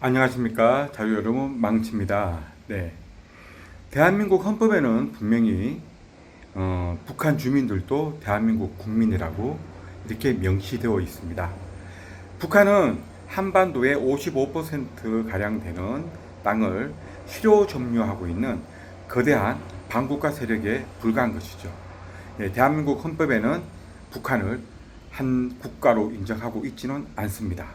안녕하십니까 자유 여러분 망치입니다. 네, 대한민국 헌법에는 분명히 어, 북한 주민들도 대한민국 국민이라고 이렇게 명시되어 있습니다. 북한은 한반도의 55% 가량 되는 땅을 실효 점유하고 있는 거대한 반국가 세력에 불과한 것이죠. 네, 대한민국 헌법에는 북한을 한 국가로 인정하고 있지는 않습니다.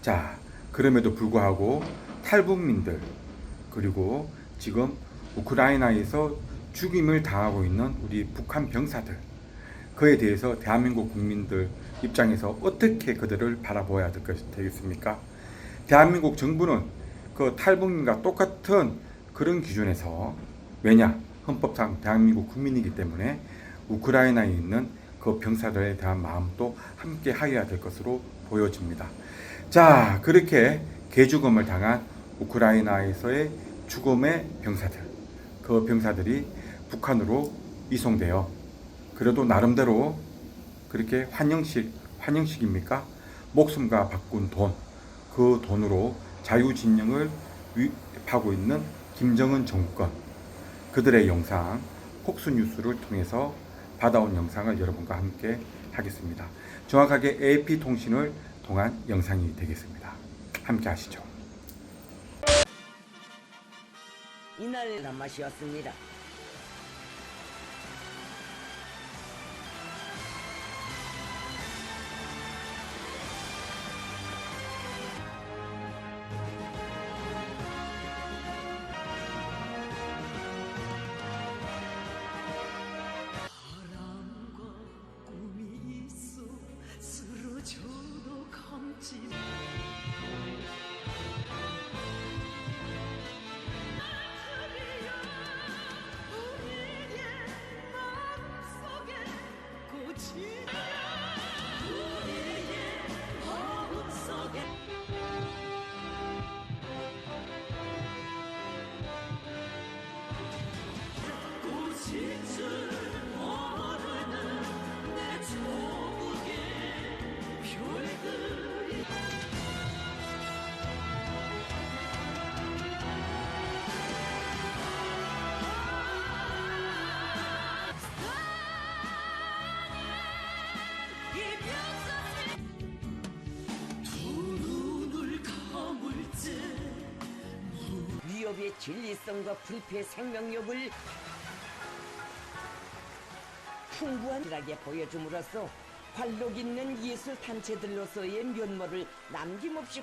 자, 그럼에도 불구하고 탈북민들 그리고 지금 우크라이나에서 죽임을 당하고 있는 우리 북한 병사들 그에 대해서 대한민국 국민들 입장에서 어떻게 그들을 바라보아야 될 것이 되겠습니까? 대한민국 정부는 그 탈북민과 똑같은 그런 기준에서 왜냐 헌법상 대한민국 국민이기 때문에 우크라이나에 있는 그 병사들에 대한 마음도 함께 하여야 될 것으로 보여집니다. 자, 그렇게 개죽음을 당한 우크라이나에서의 죽음의 병사들, 그 병사들이 북한으로 이송되어 그래도 나름대로 그렇게 환영식, 환영식입니까? 목숨과 바꾼 돈, 그 돈으로 자유진영을 위하고 있는 김정은 정권, 그들의 영상, 폭스뉴스를 통해서 받아온 영상을 여러분과 함께 하겠습니다. 정확하게 AP통신을 통한 영상이 되겠습니다. 함께 하시죠. 이날 남맛이었습니다. 때 위협의 진리성과 불패의 생명력을 풍부한하게 보여줌으로써 활력 있는 예술 단체들로서의 면모를 남김없이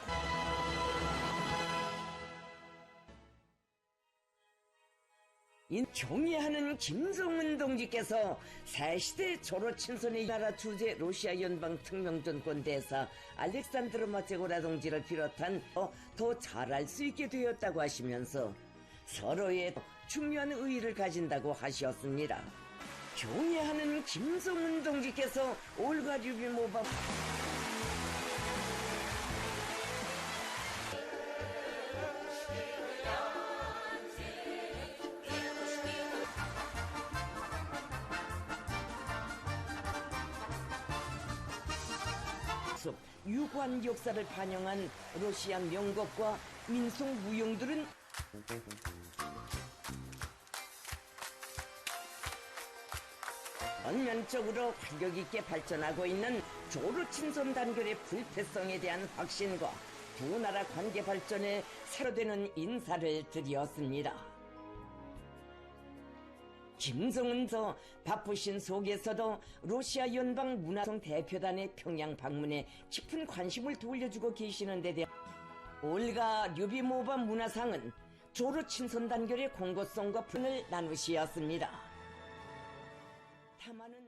종이하는 김정은 동지께서 새시대 조로 친손의 나라 주재 러시아 연방 특명전권 대사 알렉산드로 마체고라 동지를 비롯한 더, 더 잘할 수 있게 되었다고 하시면서 서로의 중요한 의의를 가진다고 하셨습니다. 종이하는 김정은 동지께서 올가 류비모바 숲, 유구한 역사를 반영한 러시아 명곡과 민속 무용들은 전면적으로 활력 있게 발전하고 있는 조루 친선 단결의 불패성에 대한 확신과 두 나라 관계 발전에 새로 되는 인사를 드렸습니다. 김정은 저 바쁘신 속에서도 러시아 연방 문화성 대표단의 평양 방문에 깊은 관심을 돌려주고 계시는 데 대한 올가 류비모바 문화상은 조르 친선 단결의 공고성과 분을 나누시었습니다. 다만은